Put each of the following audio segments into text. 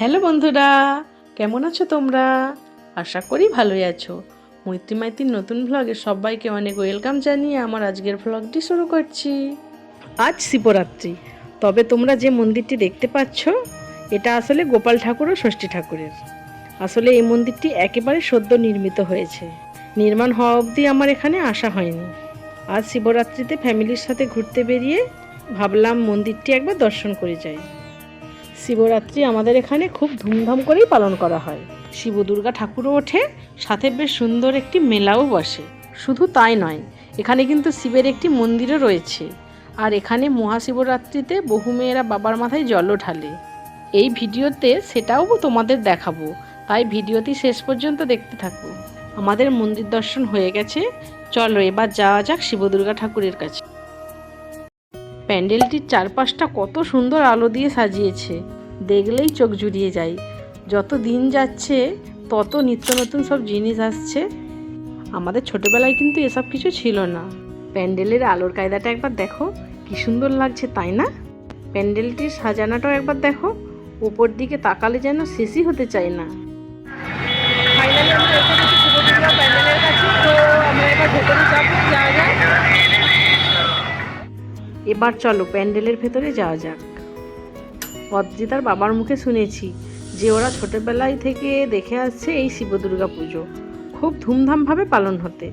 Hello বন্ধুরা, কেমন আছো তোমরা? আশা করি ভালোই আছো। মৈত্রী মাইতির নতুন ভ্লগে সবাইকে অনেক ওয়েলকাম জানিয়ে আমার আজকের ভ্লগটি শুরু করছি। আজ শিবরাত্রি, তবে তোমরা যে মন্দিরটি দেখতে পাচ্ছ, এটা আসলে গোপাল ঠাকুর ও ষষ্ঠী ঠাকুরের। আসলে এই মন্দিরটি একেবারে সদ্য নির্মিত হয়েছে। নির্মাণ হওয়া অবধি আমার এখানে আসা হয়নি। আজ শিবরাত্রিতে ফ্যামিলির সাথে ঘুরতে বেরিয়ে ভাবলাম মন্দিরটি একবার দর্শন করে যাই। শিবরাত্রি আমাদের এখানে খুব ধুমধাম করেই পালন করা হয়। শিব দুর্গা ঠাকুরও ওঠে, সাথে বেশ সুন্দর একটি মেলাও বসে। শুধু তাই নয়, এখানে কিন্তু শিবের একটি মন্দিরও রয়েছে। আর এখানে মহাশিবরাত্রিতে বহু মেয়েরা বাবার মাথায় জলও ঢালে। এই ভিডিওতে সেটাও তোমাদের দেখাবো। তাই ভিডিওটি শেষ পর্যন্ত দেখতে থাকো। আমাদের মন্দির দর্শন হয়ে গেছে। চলো এবার যাওয়া যাক শিব দুর্গা ঠাকুরের কাছে। প্যান্ডেলটির চারপাশটা কত সুন্দর আলো দিয়ে সাজিয়েছে। দেখলেই চোখ জুড়িয়ে যায়। যত দিন যাচ্ছে, তত নিত্য নতুন সব জিনিস আসছে। আমাদের ছোটোবেলায় কিন্তু এসব কিছু ছিল না। প্যান্ডেলের আলোর কায়দাটা একবার দেখো, কি সুন্দর লাগছে, তাই না? প্যান্ডেলটির সাজানোটাও একবার দেখো উপর দিকে তাকালে যেন শেষই হতে চায় না। ফাইনালি আমরা এসে গেছি প্যান্ডেলের কাছে, তো আমরা এবার ভেতরে যাব এবার চলো প্যান্ডেলের ভেতরে যাওয়া যাক। অদ্রিতার বাবার মুখে শুনেছি যে ওরা ছোটবেলায় থেকে দেখে আসছে এই শিব দুর্গা পুজো। খুব ধুমধামভাবে পালন হতে।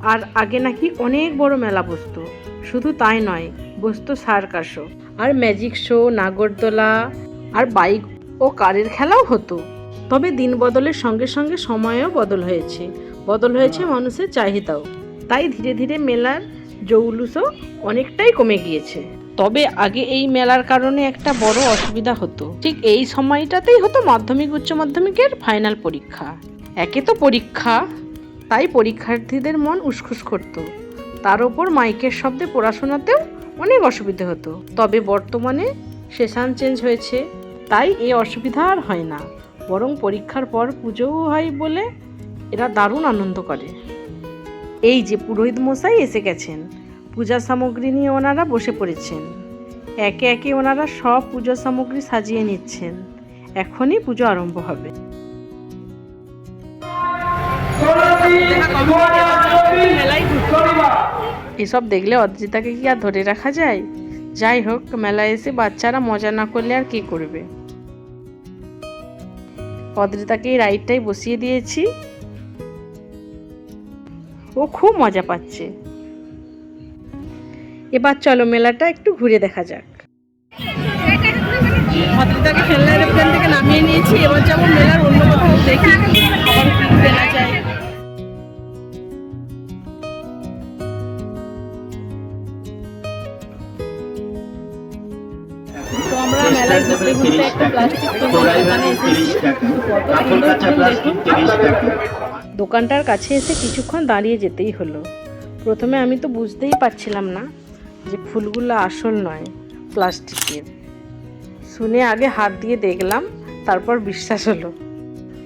আর আগে নাকি অনেক বড় মেলা বসতো। শুধু তাই নয়, বসতো সার্কাসও। আর ম্যাজিক শো, নাগরদোলা, আর বাইক ও কারের খেলাও হতো। তবে দিন বদলের সঙ্গে সঙ্গে সময়ও বদল হয়েছে। বদল হয়েছে মানুষের চাহিদাও। তাই ধীরে ধীরে মেলার জৌলুসও অনেকটাই কমে গিয়েছে। তবে আগে এই মেলার কারণে একটা বড় অসুবিধা হতো। ঠিক এই সময়টাতেই হতো মাধ্যমিক, উচ্চ মাধ্যমিকের ফাইনাল পরীক্ষা। একে তো পরীক্ষা, তাই পরীক্ষার্থীদের মন উসখুস করত। তার ওপর মাইকের শব্দে পড়াশোনাতেও অনেক অসুবিধে হতো। তবে বর্তমানে সেশন চেঞ্জ হয়েছে, তাই এই অসুবিধা আর হয় না। বরং পরীক্ষার পর পুজোও হয় বলে এরা দারুণ আনন্দ করে। এই যে পুরোহিত মশাই এসে গেছেন। পূজা সামগ্রী নিয়ে ওনারা বসে পড়েছেন। একে একে ওনারা সব পুজো সামগ্রী সাজিয়ে নিচ্ছেন। এখনই পুজো আরম্ভ হবে। এসব দেখলে অদ্রিতাকে কি আর ধরে রাখা যায়? যাই হোক, মেলায় এসে বাচ্চারা মজা না করলে আর কি করবে? অদ্রিতাকে এই রাইডটাই বসিয়ে দিয়েছি। ও খুব মজা পাচ্ছে। এবার চলো মেলাটা একটু ঘুরে দেখা যাক। অদ্রিতাকে খেলনা এরোপ্লেন থেকে নামিয়ে নিয়েছি। এবার যেমন মেলার অন্য কোথাও দেখি। আবার কি কেনা যায়। আমরা মেলায় ঘুরতে ঘুরতে একটা প্লাস্টিক কত সুন্দর দেখুন। দোকানটার কাছে এসে কিছুক্ষণ দাঁড়িয়ে যেতেই হলো। প্রথমে আমি তো বুঝতেই পারছিলাম না যে ফুলগুলো আসল নয়, প্লাস্টিকের। শুনে আগে হাত দিয়ে দেখলাম, তারপর বিশ্বাস হলো।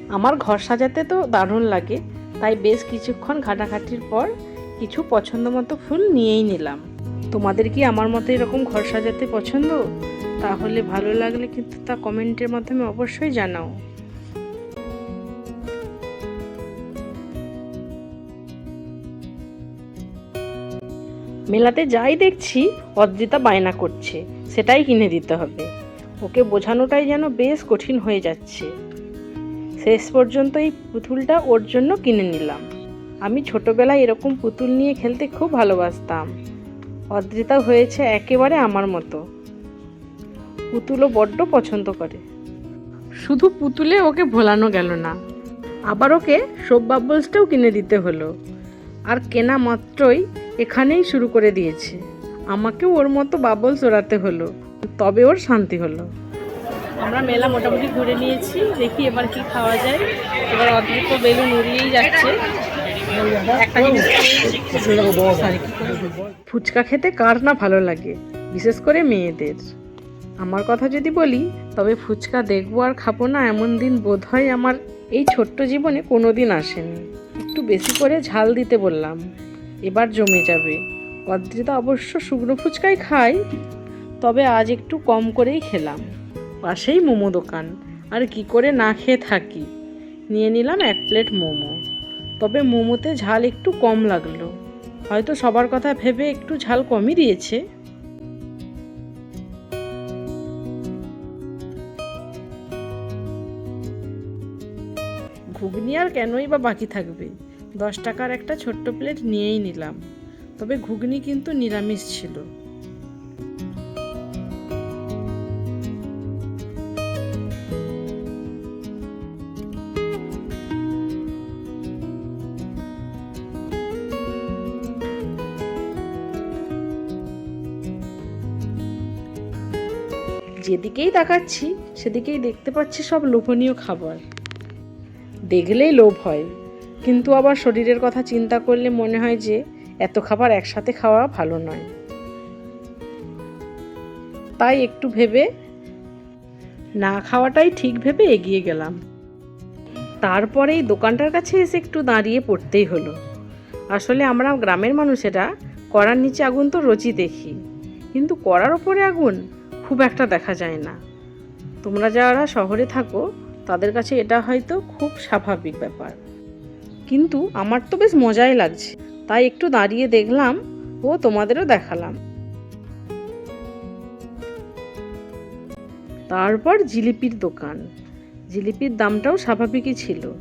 আমার ঘর সাজাতে তো দারুণ লাগে, তাই বেশ কিছুক্ষণ ঘাটাঘাটির পর কিছু পছন্দ মতো ফুল নিয়েই নিলাম। তোমাদের কি আমার মতো এরকম ঘর সাজাতে পছন্দ? তাহলে ভালো লাগলে কিন্তু তা কমেন্টের মাধ্যমে অবশ্যই জানাও। মেলাতে যাই দেখছি, অদ্রিতা বায়না করছে, সেটাই কিনে দিতে হবে। ওকে বোঝানোটাই যেন বেশ কঠিন হয়ে যাচ্ছে। শেষ পর্যন্ত এই পুতুলটা ওর জন্য কিনে নিলাম। আমি ছোটবেলায় এরকম পুতুল নিয়ে খেলতে খুব ভালোবাসতাম। অদ্রিতা হয়েছে একেবারে আমার মতো। পুতুলও বড্ড পছন্দ করে। শুধু পুতুলে ওকে ভোলানো গেল না, আবার ওকে সোপ বাবলসটাও কিনে দিতে হলো। আর কেনা মাত্রই এখানেই শুরু করে দিয়েছে। আমাকেও ওর মতো বাবল ওড়াতে হলো। তবে ওর শান্তি হলো। আমরা মেলা মোটামুটি ঘুরে নিয়েছি। দেখি এবার কি খাওয়া যায়। এবার অদ্ভুত বেলুন উড়িয়েই যাচ্ছে। ফুচকা খেতে কার না ভালো লাগে বিশেষ করে মেয়েদের। আমার কথা যদি বলি তবে ফুচকা দেখব আর খাব না এমন দিন বোধ হয় আমার এই ছোট্ট জীবনে কোনো দিন আসেনি। একটু বেশি করে ঝাল দিতে বললাম। এবার জমে যাবে। অদ্রিতা অবশ্য শুকনো ফুচকাই খায়, তবে আজ একটু কম করেই খেলাম। পাশেই মোমো দোকান, আর কি করে না খেয়ে থাকি? নিয়ে নিলাম এক প্লেট মোমো। তবে মোমোতে ঝাল একটু কম লাগল। হয়তো সবার কথা ভেবে একটু ঝাল কমই দিয়েছে। ঘুগনি আর কেনই বা বাকি থাকবে? দশ টাকার একটা ছোট্ট প্লেট নিয়েই নিলাম। তবে ঘুগনি কিন্তু নিরামিষ ছিল। যেদিকেই তাকাচ্ছি, সেদিকেই দেখতে পাচ্ছি সব লোভনীয় খাবার। দেখলেই লোভ হয়। কিন্তু আবার শরীরের কথা চিন্তা করলে মনে হয় যে এত খাবার একসাথে খাওয়া ভালো নয়। তাই একটু ভেবে না খাওয়াটাই ঠিক ভেবে এগিয়ে গেলাম। তারপরেই দোকানটার কাছে এসে একটু দাঁড়িয়ে পড়তেই হলো। আসলে আমরা গ্রামের মানুষেরা কড়ার নিচে আগুন তো রোজই দেখি, কিন্তু কড়ার ওপরে আগুন খুব একটা দেখা যায় না। তোমরা যারা শহরে থাকো, তাদের কাছে এটা হয়তো খুব স্বাভাবিক ব্যাপার। কিন্তু আমার তো বেশ মজাই লাগছে। তাই একটু দাঁড়িয়ে দেখলাম ও তোমাদেরও দেখালাম। তারপর জিলিপির দোকান। জিলিপির দামটাও স্বাভাবিকই ছিল।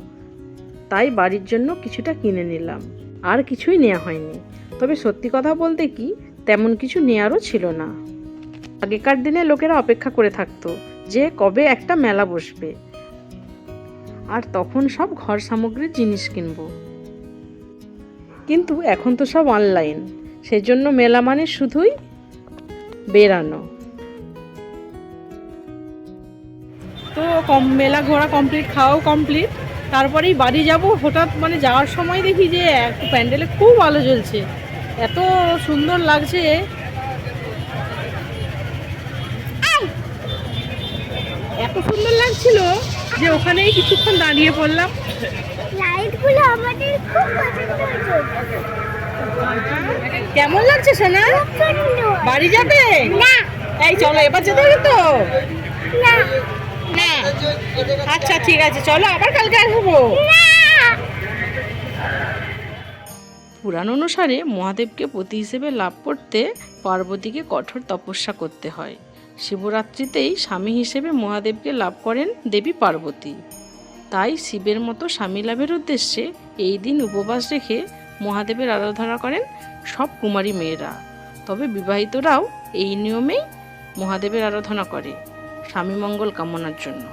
তাই বাড়ির জন্য কিছুটা কিনে নিলাম। আর কিছুই নেওয়া হয়নি। তবে সত্যি কথা বলতে কি, তেমন কিছু নেয়ারও ছিল না। আগেকার দিনে লোকেরা অপেক্ষা করে থাকতো যে কবে একটা মেলা বসবে। আর তখন সব ঘর সামগ্রীর জিনিস কিনবো। কিন্তু এখন তো সব অনলাইন সেজন্য মেলা মানে শুধুই বেরানো তো কম, মেলা ঘোরা কমপ্লিট খাওয়াও কমপ্লিট তারপরেই বাড়ি যাব। হঠাৎ মানে যাওয়ার সময় দেখি যে একটু প্যান্ডেলে খুব আলো জ্বলছে, এত সুন্দর লাগছে। এত সুন্দর লাগছিল। যে ওখানেই কিছুক্ষণ দাঁড়িয়ে পড়লাম। লাইটগুলো আমাদের খুব পছন্দ হয়েছে। কেমন লাগছে সোনা? বাড়ি যাবে? না। এই চলো এবার যেতে হবে তো? না। না? আচ্ছা ঠিক আছে চলো আবার কালকে আসব পুরাণ অনুসারে মহাদেবকে পতি হিসেবে লাভ করতে পার্বতীকে কঠোর তপস্যা করতে হয়। শিবরাত্রিতেই স্বামী হিসেবে মহাদেবকে লাভ করেন দেবী পার্বতী। তাই শিবের মতো স্বামী লাভের উদ্দেশ্যে এই দিন উপবাস রেখে মহাদেবের আরাধনা করেন সব কুমারী মেয়েরা। তবে বিবাহিতরাও এই নিয়মেই মহাদেবের আরাধনা করে স্বামী মঙ্গল কামনার জন্য।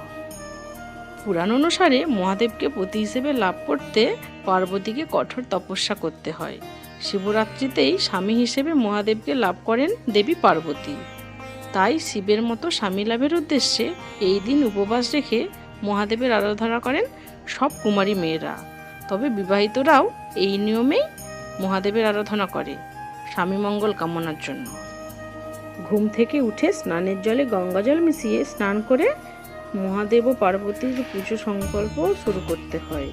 পুরাণ অনুসারে মহাদেবকে পতি হিসেবে লাভ করতে পার্বতীকে কঠোর তপস্যা করতে হয়। শিবরাত্রিতেই স্বামী হিসেবে মহাদেবকে লাভ করেন দেবী পার্বতী। তাই শিবের মতো স্বামী লাভের উদ্দেশ্যে এই দিন উপবাস রেখে মহাদেবের আরাধনা করেন সব কুমারী মেয়েরা। তবে বিবাহিতরাও এই নিয়মেই মহাদেবের আরাধনা করে স্বামী মঙ্গল কামনার জন্য। ঘুম থেকে উঠে স্নানের জলে গঙ্গাজল মিশিয়ে স্নান করে মহাদেব ও পার্বতীর পুজো সংকল্প শুরু করতে হয়।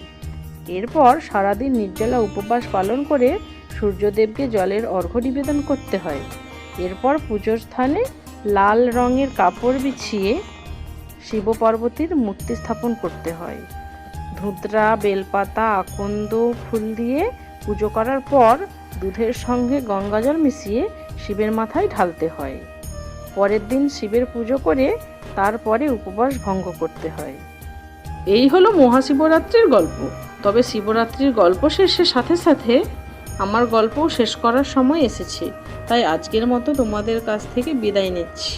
এরপর সারাদিন নির্জলা উপবাস পালন করে সূর্যদেবকে জলের অর্ঘ্য নিবেদন করতে হয়। এরপর পুজোর স্থানে লাল রঙের কাপড় বিছিয়ে শিব পার্বতীর মূর্তি স্থাপন করতে হয়। ধুতরা, বেলপাতা, আকন্দ, ফুল দিয়ে পুজো করার পর দুধের সঙ্গে গঙ্গাজল মিশিয়ে শিবের মাথায় ঢালতে হয়। পরের দিন শিবের পুজো করে তারপরে উপবাস ভঙ্গ করতে হয়। এই হলো মহাশিবরাত্রির গল্প। তবে শিবরাত্রির গল্প শেষের সাথে সাথে আমার গল্প শেষ করার সময় এসেছে তাই আজকের মতো তোমাদের কাছ থেকে বিদায় নিচ্ছি।